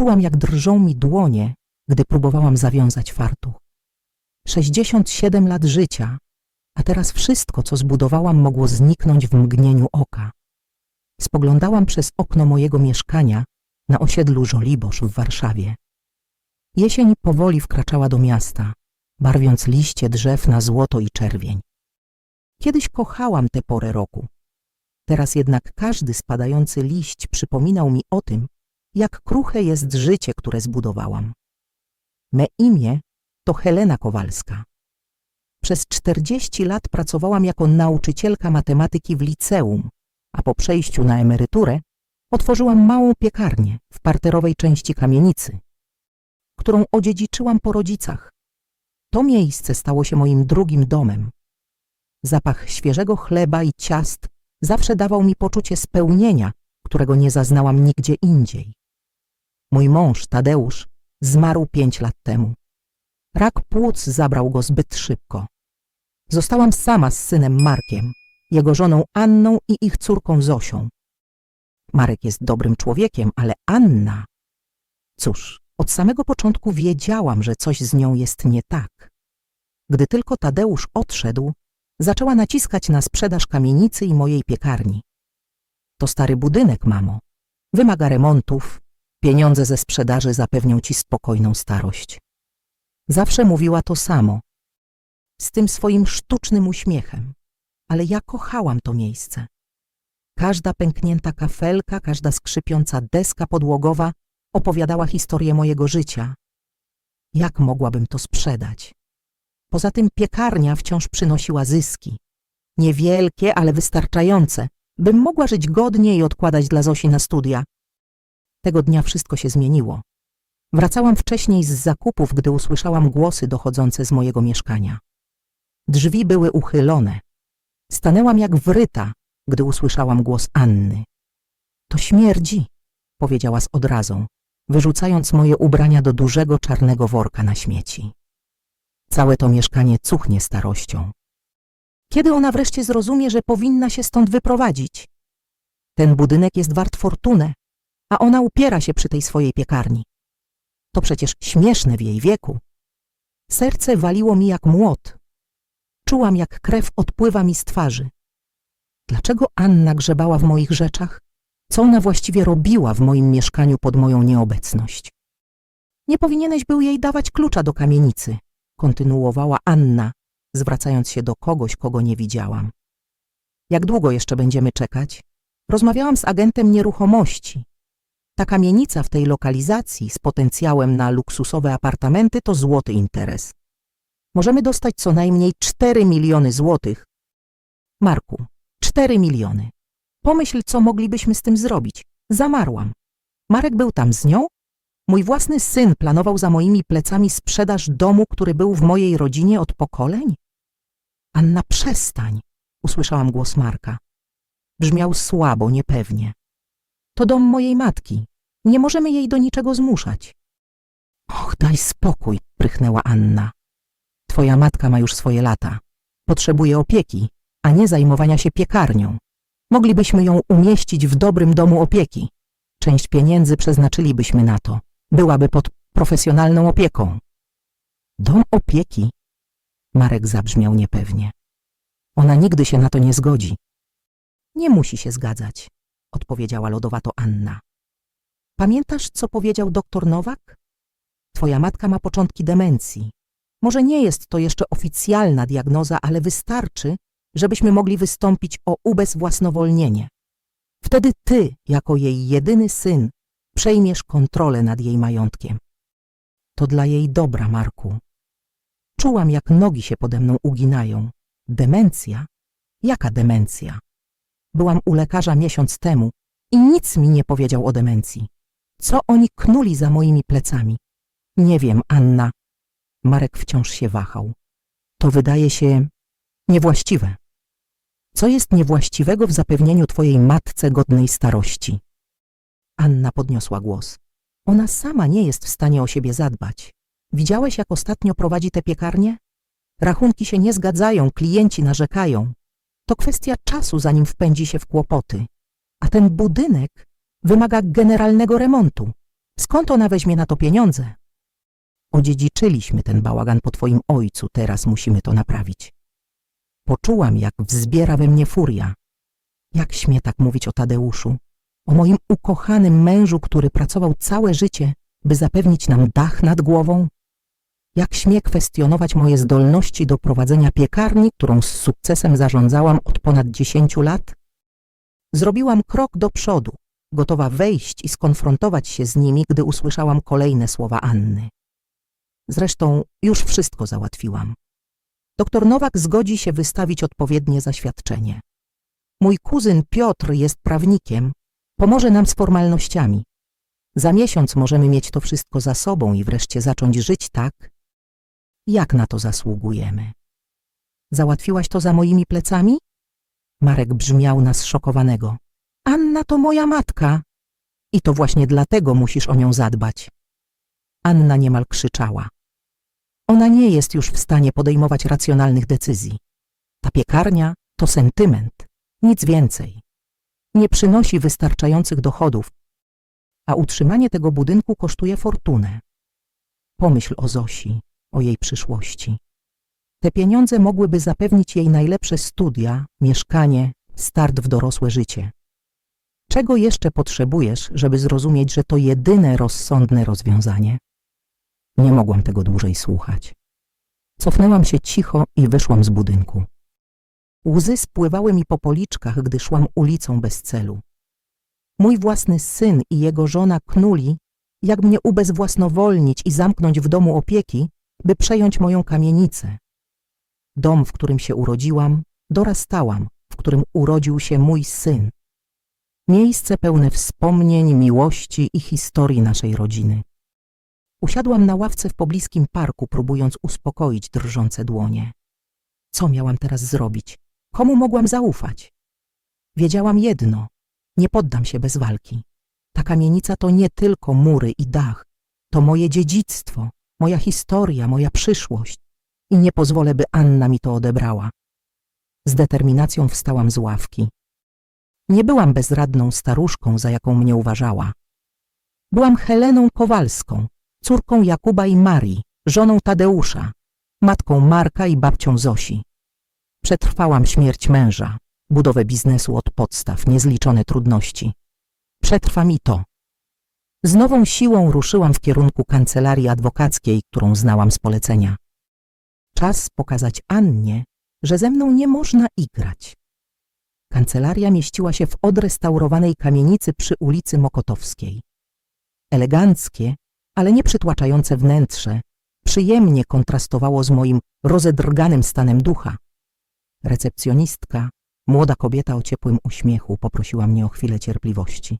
Czułam, jak drżą mi dłonie, gdy próbowałam zawiązać fartuch. 67 lat życia, a teraz wszystko, co zbudowałam, mogło zniknąć w mgnieniu oka. Spoglądałam przez okno mojego mieszkania na osiedlu Żoliborz w Warszawie. Jesień powoli wkraczała do miasta, barwiąc liście drzew na złoto i czerwień. Kiedyś kochałam tę porę roku. Teraz jednak każdy spadający liść przypominał mi o tym, jak kruche jest życie, które zbudowałam. Me imię to Helena Kowalska. Przez 40 lat pracowałam jako nauczycielka matematyki w liceum, a po przejściu na emeryturę otworzyłam małą piekarnię w parterowej części kamienicy, którą odziedziczyłam po rodzicach. To miejsce stało się moim drugim domem. Zapach świeżego chleba i ciast zawsze dawał mi poczucie spełnienia, którego nie zaznałam nigdzie indziej. Mój mąż, Tadeusz, zmarł pięć lat temu. Rak płuc zabrał go zbyt szybko. Zostałam sama z synem Markiem, jego żoną Anną i ich córką Zosią. Marek jest dobrym człowiekiem, ale Anna... Cóż, od samego początku wiedziałam, że coś z nią jest nie tak. Gdy tylko Tadeusz odszedł, zaczęła naciskać na sprzedaż kamienicy i mojej piekarni. To stary budynek, mamo. Wymaga remontów, pieniądze ze sprzedaży zapewnią ci spokojną starość. Zawsze mówiła to samo, z tym swoim sztucznym uśmiechem, ale ja kochałam to miejsce. Każda pęknięta kafelka, każda skrzypiąca deska podłogowa opowiadała historię mojego życia. Jak mogłabym to sprzedać? Poza tym piekarnia wciąż przynosiła zyski. Niewielkie, ale wystarczające, bym mogła żyć godnie i odkładać dla Zosi na studia. Tego dnia wszystko się zmieniło. Wracałam wcześniej z zakupów, gdy usłyszałam głosy dochodzące z mojego mieszkania. Drzwi były uchylone. Stanęłam jak wryta, gdy usłyszałam głos Anny. To śmierdzi, powiedziała z odrazą, wyrzucając moje ubrania do dużego czarnego worka na śmieci. Całe to mieszkanie cuchnie starością. Kiedy ona wreszcie zrozumie, że powinna się stąd wyprowadzić? Ten budynek jest wart fortunę, a ona upiera się przy tej swojej piekarni. To przecież śmieszne w jej wieku. Serce waliło mi jak młot. Czułam, jak krew odpływa mi z twarzy. Dlaczego Anna grzebała w moich rzeczach? Co ona właściwie robiła w moim mieszkaniu pod moją nieobecność? Nie powinieneś był jej dawać klucza do kamienicy, kontynuowała Anna, zwracając się do kogoś, kogo nie widziałam. Jak długo jeszcze będziemy czekać? Rozmawiałam z agentem nieruchomości. Ta kamienica w tej lokalizacji z potencjałem na luksusowe apartamenty to złoty interes. Możemy dostać co najmniej 4 miliony złotych. Marku, 4 miliony. Pomyśl, co moglibyśmy z tym zrobić. Zamarłam. Marek był tam z nią? Mój własny syn planował za moimi plecami sprzedaż domu, który był w mojej rodzinie od pokoleń? Anna, przestań, usłyszałam głos Marka. Brzmiał słabo, niepewnie. To dom mojej matki. Nie możemy jej do niczego zmuszać. Och, daj spokój, prychnęła Anna. Twoja matka ma już swoje lata. Potrzebuje opieki, a nie zajmowania się piekarnią. Moglibyśmy ją umieścić w dobrym domu opieki. Część pieniędzy przeznaczylibyśmy na to. Byłaby pod profesjonalną opieką. Dom opieki? Marek zabrzmiał niepewnie. Ona nigdy się na to nie zgodzi. Nie musi się zgadzać, odpowiedziała lodowato Anna. Pamiętasz, co powiedział doktor Nowak? Twoja matka ma początki demencji. Może nie jest to jeszcze oficjalna diagnoza, ale wystarczy, żebyśmy mogli wystąpić o ubezwłasnowolnienie. Wtedy ty, jako jej jedyny syn, przejmiesz kontrolę nad jej majątkiem. To dla jej dobra, Marku. Czułam, jak nogi się pode mną uginają. Demencja? Jaka demencja? Byłam u lekarza miesiąc temu i nic mi nie powiedział o demencji. Co oni knuli za moimi plecami? Nie wiem, Anna. Marek wciąż się wahał. To wydaje się niewłaściwe. Co jest niewłaściwego w zapewnieniu twojej matce godnej starości? Anna podniosła głos. Ona sama nie jest w stanie o siebie zadbać. Widziałeś, jak ostatnio prowadzi tę piekarnię? Rachunki się nie zgadzają, klienci narzekają. To kwestia czasu, zanim wpędzi się w kłopoty. A ten budynek wymaga generalnego remontu. Skąd ona weźmie na to pieniądze? Odziedziczyliśmy ten bałagan po twoim ojcu, teraz musimy to naprawić. Poczułam, jak wzbiera we mnie furia. Jak śmie tak mówić o Tadeuszu? O moim ukochanym mężu, który pracował całe życie, by zapewnić nam dach nad głową? Jak śmie kwestionować moje zdolności do prowadzenia piekarni, którą z sukcesem zarządzałam od ponad dziesięciu lat? Zrobiłam krok do przodu, gotowa wejść i skonfrontować się z nimi, gdy usłyszałam kolejne słowa Anny. Zresztą już wszystko załatwiłam. Doktor Nowak zgodzi się wystawić odpowiednie zaświadczenie. Mój kuzyn Piotr jest prawnikiem, pomoże nam z formalnościami. Za miesiąc możemy mieć to wszystko za sobą i wreszcie zacząć żyć tak, jak na to zasługujemy. Załatwiłaś to za moimi plecami? Marek brzmiał na zszokowanego. Anna to moja matka. I to właśnie dlatego musisz o nią zadbać. Anna niemal krzyczała. Ona nie jest już w stanie podejmować racjonalnych decyzji. Ta piekarnia to sentyment, nic więcej. Nie przynosi wystarczających dochodów, a utrzymanie tego budynku kosztuje fortunę. Pomyśl o Zosi, o jej przyszłości. Te pieniądze mogłyby zapewnić jej najlepsze studia, mieszkanie, start w dorosłe życie. Czego jeszcze potrzebujesz, żeby zrozumieć, że to jedyne rozsądne rozwiązanie? Nie mogłam tego dłużej słuchać. Cofnęłam się cicho i wyszłam z budynku. Łzy spływały mi po policzkach, gdy szłam ulicą bez celu. Mój własny syn i jego żona knuli, jak mnie ubezwłasnowolnić i zamknąć w domu opieki, by przejąć moją kamienicę. Dom, w którym się urodziłam, dorastałam, w którym urodził się mój syn. Miejsce pełne wspomnień, miłości i historii naszej rodziny. Usiadłam na ławce w pobliskim parku, próbując uspokoić drżące dłonie. Co miałam teraz zrobić? Komu mogłam zaufać? Wiedziałam jedno, nie poddam się bez walki. Ta kamienica to nie tylko mury i dach, to moje dziedzictwo, moja historia, moja przyszłość i nie pozwolę, by Anna mi to odebrała. Z determinacją wstałam z ławki. Nie byłam bezradną staruszką, za jaką mnie uważała. Byłam Heleną Kowalską, córką Jakuba i Marii, żoną Tadeusza, matką Marka i babcią Zosi. Przetrwałam śmierć męża, budowę biznesu od podstaw, niezliczone trudności. Przetrwam i to. Z nową siłą ruszyłam w kierunku kancelarii adwokackiej, którą znałam z polecenia. Czas pokazać Annie, że ze mną nie można igrać. Kancelaria mieściła się w odrestaurowanej kamienicy przy ulicy Mokotowskiej. Eleganckie, ale nie przytłaczające wnętrze przyjemnie kontrastowało z moim rozedrganym stanem ducha. Recepcjonistka, młoda kobieta o ciepłym uśmiechu, poprosiła mnie o chwilę cierpliwości.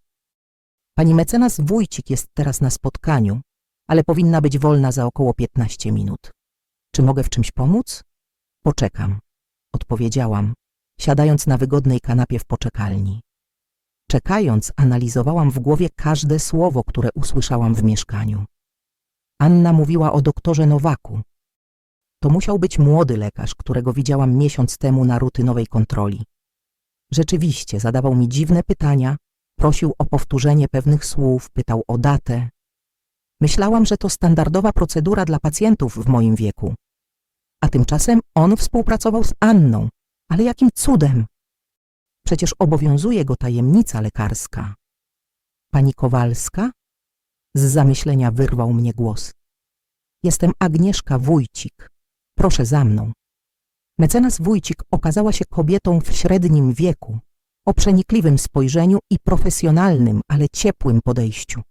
Pani mecenas Wójcik jest teraz na spotkaniu, ale powinna być wolna za około 15 minut. Czy mogę w czymś pomóc? Poczekam, odpowiedziałam, siadając na wygodnej kanapie w poczekalni. Czekając, analizowałam w głowie każde słowo, które usłyszałam w mieszkaniu. Anna mówiła o doktorze Nowaku. To musiał być młody lekarz, którego widziałam miesiąc temu na rutynowej kontroli. Rzeczywiście zadawał mi dziwne pytania, prosił o powtórzenie pewnych słów, pytał o datę. Myślałam, że to standardowa procedura dla pacjentów w moim wieku. A tymczasem on współpracował z Anną. Ale jakim cudem? Przecież obowiązuje go tajemnica lekarska. Pani Kowalska? Z zamyślenia wyrwał mnie głos. Jestem Agnieszka Wójcik. Proszę za mną. Mecenas Wójcik okazała się kobietą w średnim wieku, o przenikliwym spojrzeniu i profesjonalnym, ale ciepłym podejściu.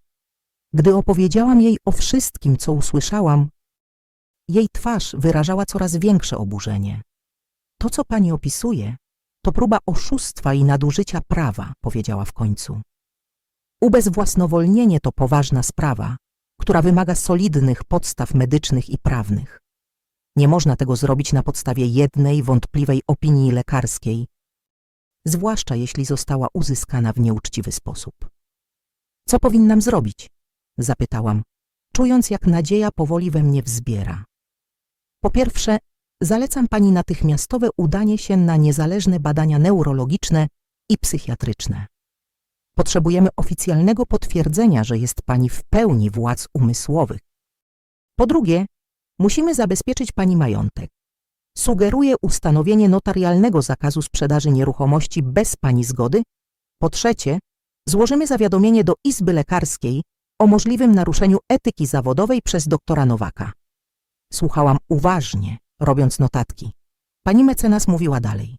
Gdy opowiedziałam jej o wszystkim, co usłyszałam, jej twarz wyrażała coraz większe oburzenie. To, co pani opisuje, to próba oszustwa i nadużycia prawa, powiedziała w końcu. Ubezwłasnowolnienie to poważna sprawa, która wymaga solidnych podstaw medycznych i prawnych. Nie można tego zrobić na podstawie jednej wątpliwej opinii lekarskiej, zwłaszcza jeśli została uzyskana w nieuczciwy sposób. Co powinnam zrobić? Zapytałam, czując jak nadzieja powoli we mnie wzbiera. Po pierwsze, zalecam pani natychmiastowe udanie się na niezależne badania neurologiczne i psychiatryczne. Potrzebujemy oficjalnego potwierdzenia, że jest pani w pełni władz umysłowych. Po drugie, musimy zabezpieczyć pani majątek. Sugeruję ustanowienie notarialnego zakazu sprzedaży nieruchomości bez pani zgody. Po trzecie, złożymy zawiadomienie do Izby Lekarskiej o możliwym naruszeniu etyki zawodowej przez doktora Nowaka. Słuchałam uważnie, robiąc notatki. Pani mecenas mówiła dalej.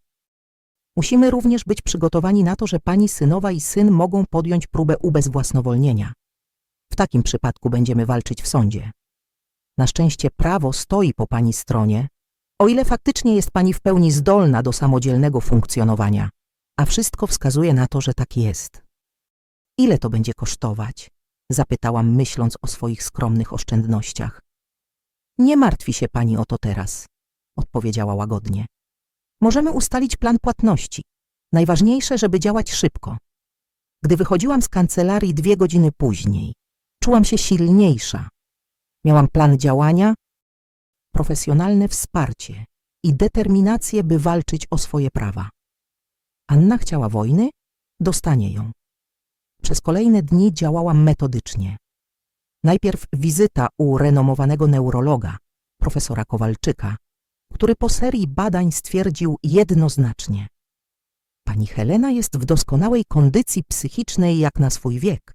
Musimy również być przygotowani na to, że pani synowa i syn mogą podjąć próbę ubezwłasnowolnienia. W takim przypadku będziemy walczyć w sądzie. Na szczęście prawo stoi po pani stronie, o ile faktycznie jest pani w pełni zdolna do samodzielnego funkcjonowania, a wszystko wskazuje na to, że tak jest. Ile to będzie kosztować? Zapytałam, myśląc o swoich skromnych oszczędnościach. Nie martwi się pani o to teraz, odpowiedziała łagodnie. Możemy ustalić plan płatności. Najważniejsze, żeby działać szybko. Gdy wychodziłam z kancelarii dwie godziny później, czułam się silniejsza. Miałam plan działania, profesjonalne wsparcie i determinację, by walczyć o swoje prawa. Anna chciała wojny? Dostanie ją. Przez kolejne dni działałam metodycznie. Najpierw wizyta u renomowanego neurologa, profesora Kowalczyka, który po serii badań stwierdził jednoznacznie. Pani Helena jest w doskonałej kondycji psychicznej jak na swój wiek.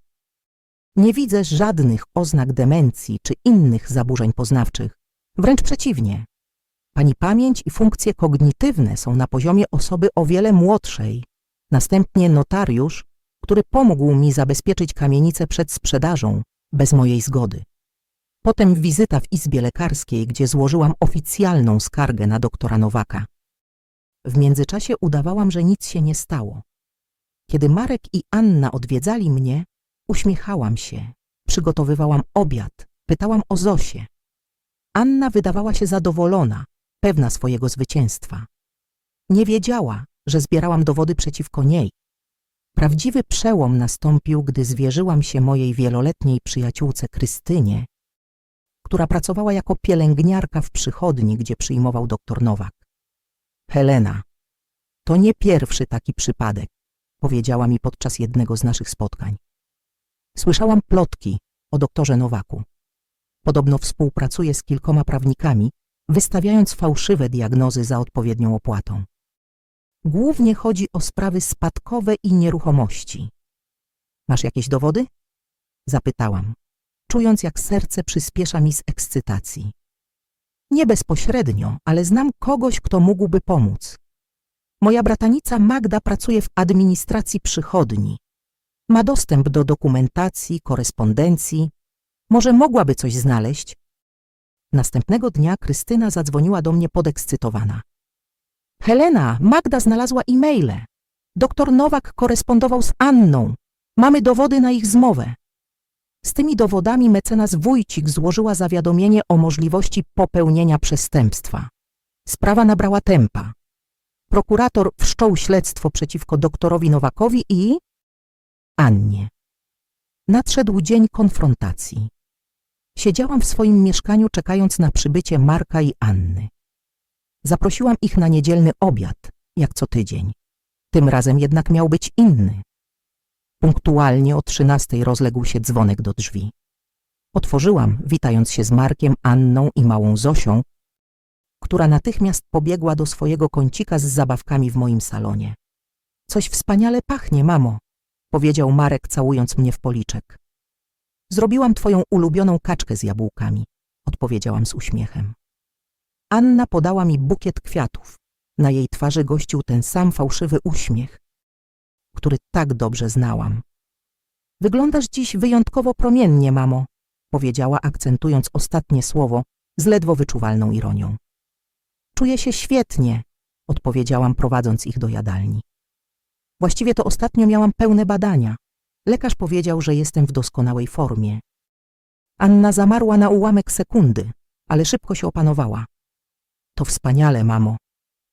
Nie widzę żadnych oznak demencji czy innych zaburzeń poznawczych. Wręcz przeciwnie. Pani pamięć i funkcje kognitywne są na poziomie osoby o wiele młodszej. Następnie notariusz, który pomógł mi zabezpieczyć kamienicę przed sprzedażą bez mojej zgody. Potem wizyta w izbie lekarskiej, gdzie złożyłam oficjalną skargę na doktora Nowaka. W międzyczasie udawałam, że nic się nie stało. Kiedy Marek i Anna odwiedzali mnie, uśmiechałam się, przygotowywałam obiad, pytałam o Zosię. Anna wydawała się zadowolona, pewna swojego zwycięstwa. Nie wiedziała, że zbierałam dowody przeciwko niej. Prawdziwy przełom nastąpił, gdy zwierzyłam się mojej wieloletniej przyjaciółce Krystynie, która pracowała jako pielęgniarka w przychodni, gdzie przyjmował doktor Nowak. Helena, to nie pierwszy taki przypadek, powiedziała mi podczas jednego z naszych spotkań. Słyszałam plotki o doktorze Nowaku. Podobno współpracuje z kilkoma prawnikami, wystawiając fałszywe diagnozy za odpowiednią opłatą. Głównie chodzi o sprawy spadkowe i nieruchomości. Masz jakieś dowody? Zapytałam, czując jak serce przyspiesza mi z ekscytacji. Nie bezpośrednio, ale znam kogoś, kto mógłby pomóc. Moja bratanica Magda pracuje w administracji przychodni. Ma dostęp do dokumentacji, korespondencji. Może mogłaby coś znaleźć? Następnego dnia Krystyna zadzwoniła do mnie podekscytowana. Helena, Magda znalazła e-maile. Doktor Nowak korespondował z Anną. Mamy dowody na ich zmowę. Z tymi dowodami mecenas Wójcik złożyła zawiadomienie o możliwości popełnienia przestępstwa. Sprawa nabrała tempa. Prokurator wszczął śledztwo przeciwko doktorowi Nowakowi i Annie. Nadszedł dzień konfrontacji. Siedziałam w swoim mieszkaniu czekając na przybycie Marka i Anny. Zaprosiłam ich na niedzielny obiad, jak co tydzień. Tym razem jednak miał być inny. Punktualnie o trzynastej rozległ się dzwonek do drzwi. Otworzyłam, witając się z Markiem, Anną i małą Zosią, która natychmiast pobiegła do swojego kącika z zabawkami w moim salonie. Coś wspaniale pachnie, mamo, powiedział Marek, całując mnie w policzek. Zrobiłam twoją ulubioną kaczkę z jabłkami, odpowiedziałam z uśmiechem. Anna podała mi bukiet kwiatów. Na jej twarzy gościł ten sam fałszywy uśmiech, który tak dobrze znałam. Wyglądasz dziś wyjątkowo promiennie, mamo, powiedziała, akcentując ostatnie słowo z ledwo wyczuwalną ironią. Czuję się świetnie, odpowiedziałam, prowadząc ich do jadalni. Właściwie to ostatnio miałam pełne badania. Lekarz powiedział, że jestem w doskonałej formie. Anna zamarła na ułamek sekundy, ale szybko się opanowała. To wspaniale, mamo.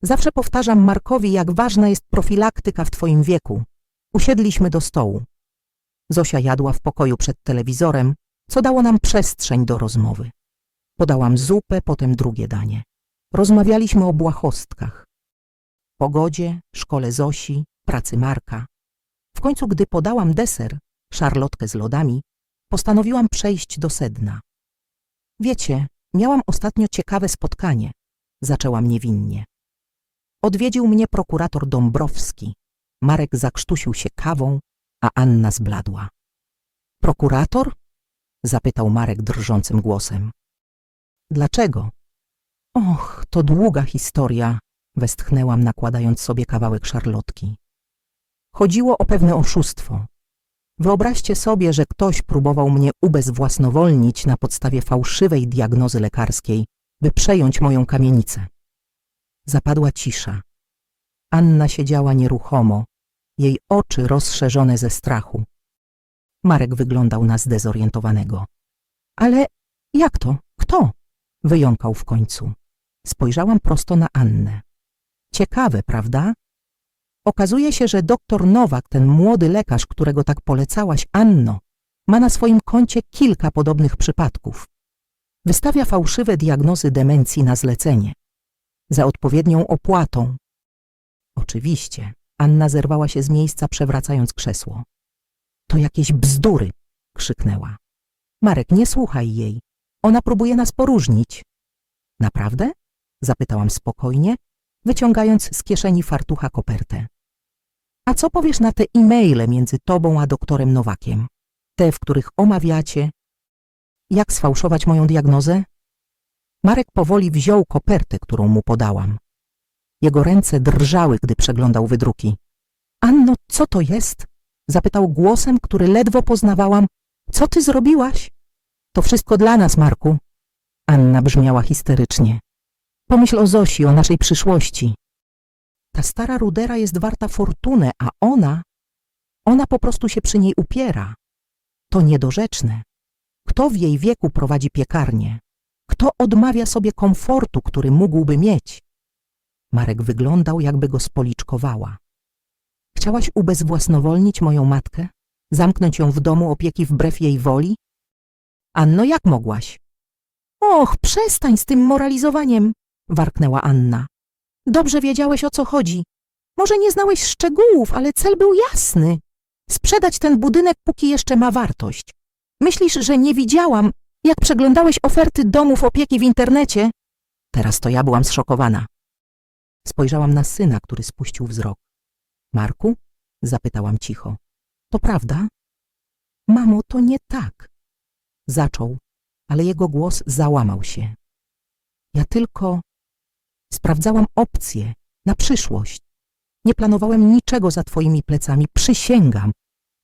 Zawsze powtarzam Markowi, jak ważna jest profilaktyka w twoim wieku. Usiedliśmy do stołu. Zosia jadła w pokoju przed telewizorem, co dało nam przestrzeń do rozmowy. Podałam zupę, potem drugie danie. Rozmawialiśmy o błahostkach. Pogodzie, szkole Zosi, pracy Marka. W końcu, gdy podałam deser, szarlotkę z lodami, postanowiłam przejść do sedna. Wiecie, miałam ostatnio ciekawe spotkanie, zaczęłam niewinnie. Odwiedził mnie prokurator Dąbrowski. Marek zakrztusił się kawą, a Anna zbladła. Prokurator? zapytał Marek drżącym głosem. Dlaczego? Och, to długa historia, westchnęłam, nakładając sobie kawałek szarlotki. Chodziło o pewne oszustwo. Wyobraźcie sobie, że ktoś próbował mnie ubezwłasnowolnić na podstawie fałszywej diagnozy lekarskiej, by przejąć moją kamienicę. Zapadła cisza. Anna siedziała nieruchomo, jej oczy rozszerzone ze strachu. Marek wyglądał na zdezorientowanego. Ale jak to? Kto? Wyjąkał w końcu. Spojrzałam prosto na Annę. Ciekawe, prawda? Okazuje się, że doktor Nowak, ten młody lekarz, którego tak polecałaś, Anno, ma na swoim koncie kilka podobnych przypadków. Wystawia fałszywe diagnozy demencji na zlecenie. Za odpowiednią opłatą. Oczywiście, Anna zerwała się z miejsca, przewracając krzesło. To jakieś bzdury, krzyknęła. Marek, nie słuchaj jej. Ona próbuje nas poróżnić. Naprawdę? Zapytałam spokojnie, wyciągając z kieszeni fartucha kopertę. A co powiesz na te e-maile między tobą a doktorem Nowakiem? Te, w których omawiacie, jak sfałszować moją diagnozę? Marek powoli wziął kopertę, którą mu podałam. Jego ręce drżały, gdy przeglądał wydruki. Anno, co to jest? Zapytał głosem, który ledwo poznawałam. Co ty zrobiłaś? To wszystko dla nas, Marku. Anna brzmiała histerycznie. Pomyśl o Zosi, o naszej przyszłości. Ta stara rudera jest warta fortunę, a ona, ona po prostu się przy niej upiera. To niedorzeczne. Kto w jej wieku prowadzi piekarnię? Kto odmawia sobie komfortu, który mógłby mieć? Marek wyglądał, jakby go spoliczkowała. Chciałaś ubezwłasnowolnić moją matkę? Zamknąć ją w domu opieki wbrew jej woli? Anno, jak mogłaś? Och, przestań z tym moralizowaniem, warknęła Anna. Dobrze wiedziałeś, o co chodzi. Może nie znałeś szczegółów, ale cel był jasny. Sprzedać ten budynek, póki jeszcze ma wartość. Myślisz, że nie widziałam, jak przeglądałeś oferty domów opieki w internecie? Teraz to ja byłam zszokowana. Spojrzałam na syna, który spuścił wzrok. Marku? Zapytałam cicho. To prawda? Mamo, to nie tak. Zaczął, ale jego głos załamał się. Ja tylko sprawdzałam opcje na przyszłość. Nie planowałem niczego za twoimi plecami, przysięgam.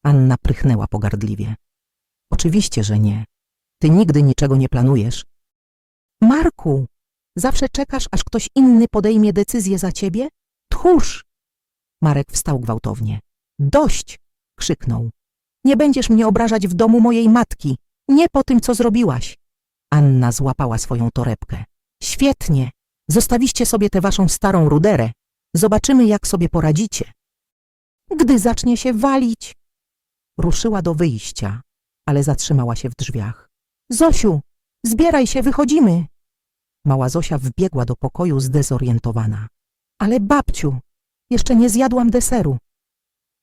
Anna prychnęła pogardliwie. Oczywiście, że nie. Ty nigdy niczego nie planujesz. Marku, zawsze czekasz, aż ktoś inny podejmie decyzję za ciebie? Tchórz! Marek wstał gwałtownie. Dość! krzyknął. Nie będziesz mnie obrażać w domu mojej matki. Nie po tym, co zrobiłaś. Anna złapała swoją torebkę. Świetnie. Zostawiście sobie tę waszą starą ruderę. Zobaczymy, jak sobie poradzicie. Gdy zacznie się walić. Ruszyła do wyjścia, ale zatrzymała się w drzwiach. Zosiu, zbieraj się, wychodzimy. Mała Zosia wbiegła do pokoju zdezorientowana. Ale babciu, jeszcze nie zjadłam deseru.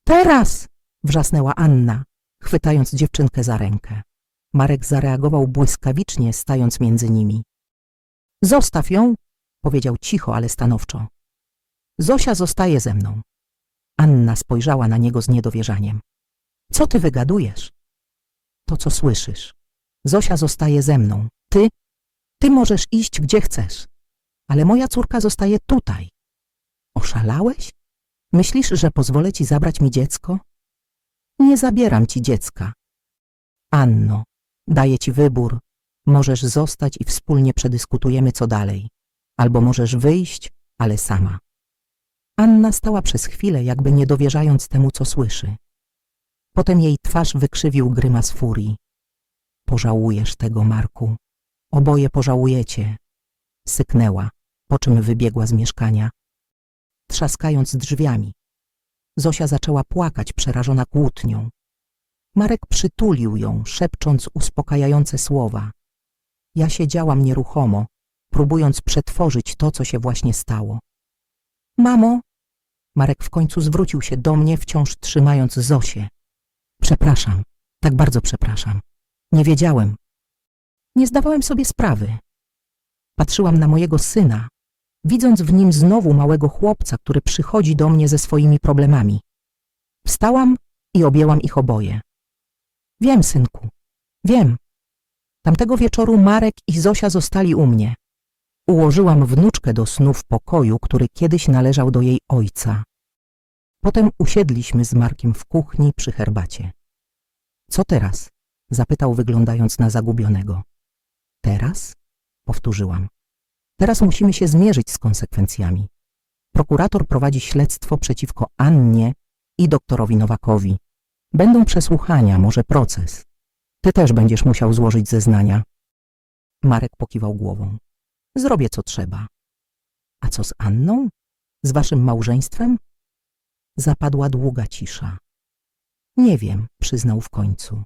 Teraz! wrzasnęła Anna, chwytając dziewczynkę za rękę. Marek zareagował błyskawicznie, stając między nimi. Zostaw ją, powiedział cicho, ale stanowczo. Zosia zostaje ze mną. Anna spojrzała na niego z niedowierzaniem. Co ty wygadujesz? To, co słyszysz. Zosia zostaje ze mną. Ty, ty możesz iść gdzie chcesz, ale moja córka zostaje tutaj. Oszalałeś? Myślisz, że pozwolę ci zabrać mi dziecko? Nie zabieram ci dziecka. Anno, daję ci wybór. Możesz zostać i wspólnie przedyskutujemy, co dalej. Albo możesz wyjść, ale sama. Anna stała przez chwilę, jakby nie dowierzając temu, co słyszy. Potem jej twarz wykrzywił grymas furii. Pożałujesz tego, Marku. Oboje pożałujecie. Syknęła, po czym wybiegła z mieszkania, trzaskając drzwiami. Zosia zaczęła płakać, przerażona kłótnią. Marek przytulił ją, szepcząc uspokajające słowa. Ja siedziałam nieruchomo, próbując przetworzyć to, co się właśnie stało. Mamo, Marek w końcu zwrócił się do mnie, wciąż trzymając Zosię. Przepraszam, tak bardzo przepraszam. Nie wiedziałem. Nie zdawałem sobie sprawy. Patrzyłam na mojego syna, widząc w nim znowu małego chłopca, który przychodzi do mnie ze swoimi problemami. Wstałam i objęłam ich oboje. Wiem, synku, wiem. Tamtego wieczoru Marek i Zosia zostali u mnie. Ułożyłam wnuczkę do snu w pokoju, który kiedyś należał do jej ojca. Potem usiedliśmy z Markiem w kuchni przy herbacie. Co teraz? zapytał wyglądając na zagubionego. Teraz? powtórzyłam. Teraz musimy się zmierzyć z konsekwencjami. Prokurator prowadzi śledztwo przeciwko Annie i doktorowi Nowakowi. Będą przesłuchania, może proces. Ty też będziesz musiał złożyć zeznania. Marek pokiwał głową. Zrobię co trzeba. A co z Anną? Z waszym małżeństwem? Zapadła długa cisza. Nie wiem, przyznał w końcu.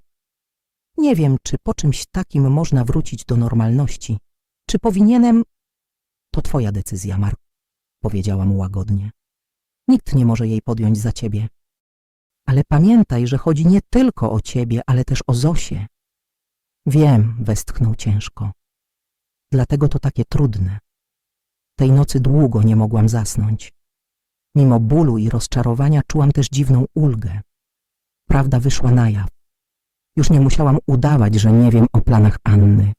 Nie wiem, czy po czymś takim można wrócić do normalności. Czy powinienem... To twoja decyzja, Mark, powiedziała mu łagodnie. Nikt nie może jej podjąć za ciebie. Ale pamiętaj, że chodzi nie tylko o ciebie, ale też o Zosię. Wiem, westchnął ciężko. Dlatego to takie trudne. Tej nocy długo nie mogłam zasnąć. Mimo bólu i rozczarowania czułam też dziwną ulgę. Prawda wyszła na jaw. Już nie musiałam udawać, że nie wiem o planach Anny.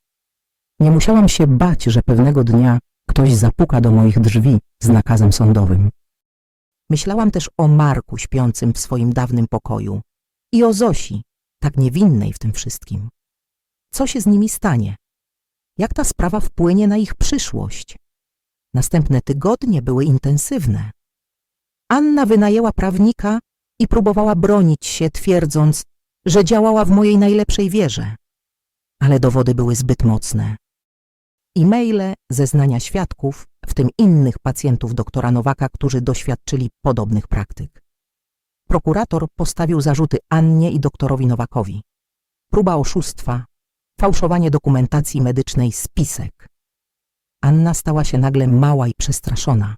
Nie musiałam się bać, że pewnego dnia ktoś zapuka do moich drzwi z nakazem sądowym. Myślałam też o Marku śpiącym w swoim dawnym pokoju i o Zosi, tak niewinnej w tym wszystkim. Co się z nimi stanie? Jak ta sprawa wpłynie na ich przyszłość? Następne tygodnie były intensywne. Anna wynajęła prawnika i próbowała bronić się, twierdząc, że działała w mojej najlepszej wierze. Ale dowody były zbyt mocne. E-maile, zeznania świadków, w tym innych pacjentów doktora Nowaka, którzy doświadczyli podobnych praktyk. Prokurator postawił zarzuty Annie i doktorowi Nowakowi. Próba oszustwa, fałszowanie dokumentacji medycznej, spisek. Anna stała się nagle mała i przestraszona,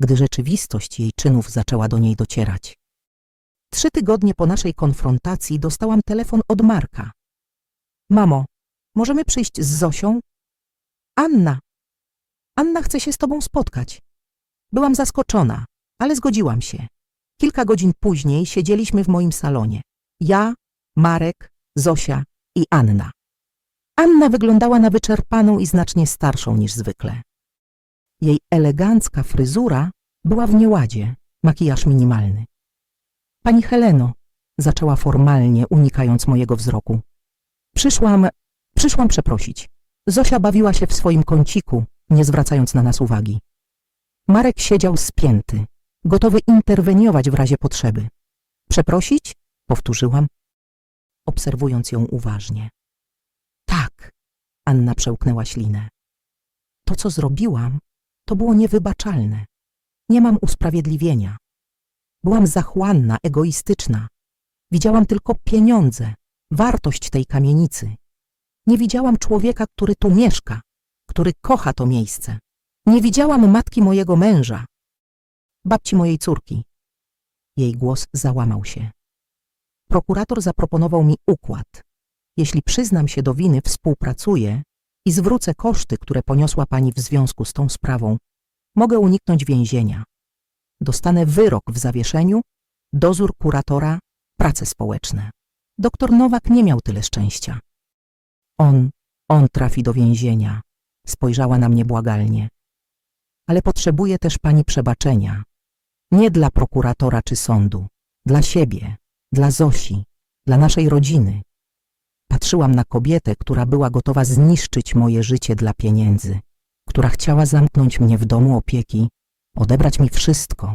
gdy rzeczywistość jej czynów zaczęła do niej docierać. Trzy tygodnie po naszej konfrontacji dostałam telefon od Marka. Mamo, możemy przyjść z Zosią? Anna! Anna chce się z tobą spotkać. Byłam zaskoczona, ale zgodziłam się. Kilka godzin później siedzieliśmy w moim salonie. Ja, Marek, Zosia i Anna. Anna wyglądała na wyczerpaną i znacznie starszą niż zwykle. Jej elegancka fryzura była w nieładzie, makijaż minimalny. Pani Heleno, zaczęła formalnie, unikając mojego wzroku. Przyszłam, przyszłam przeprosić. Zosia bawiła się w swoim kąciku, nie zwracając na nas uwagi. Marek siedział spięty, gotowy interweniować w razie potrzeby. Przeprosić? Powtórzyłam, obserwując ją uważnie. Tak, Anna przełknęła ślinę. To, co zrobiłam, to było niewybaczalne. Nie mam usprawiedliwienia. Byłam zachłanna, egoistyczna. Widziałam tylko pieniądze, wartość tej kamienicy. Nie widziałam człowieka, który tu mieszka, który kocha to miejsce. Nie widziałam matki mojego męża, babci mojej córki. Jej głos załamał się. Prokurator zaproponował mi układ. Jeśli przyznam się do winy, współpracuję i zwrócę koszty, które poniosła pani w związku z tą sprawą, mogę uniknąć więzienia. Dostanę wyrok w zawieszeniu, dozór kuratora, prace społeczne. Doktor Nowak nie miał tyle szczęścia. On, on trafi do więzienia. Spojrzała na mnie błagalnie. Ale potrzebuje też pani przebaczenia. Nie dla prokuratora czy sądu. Dla siebie, dla Zosi, dla naszej rodziny. Patrzyłam na kobietę, która była gotowa zniszczyć moje życie dla pieniędzy, która chciała zamknąć mnie w domu opieki, odebrać mi wszystko,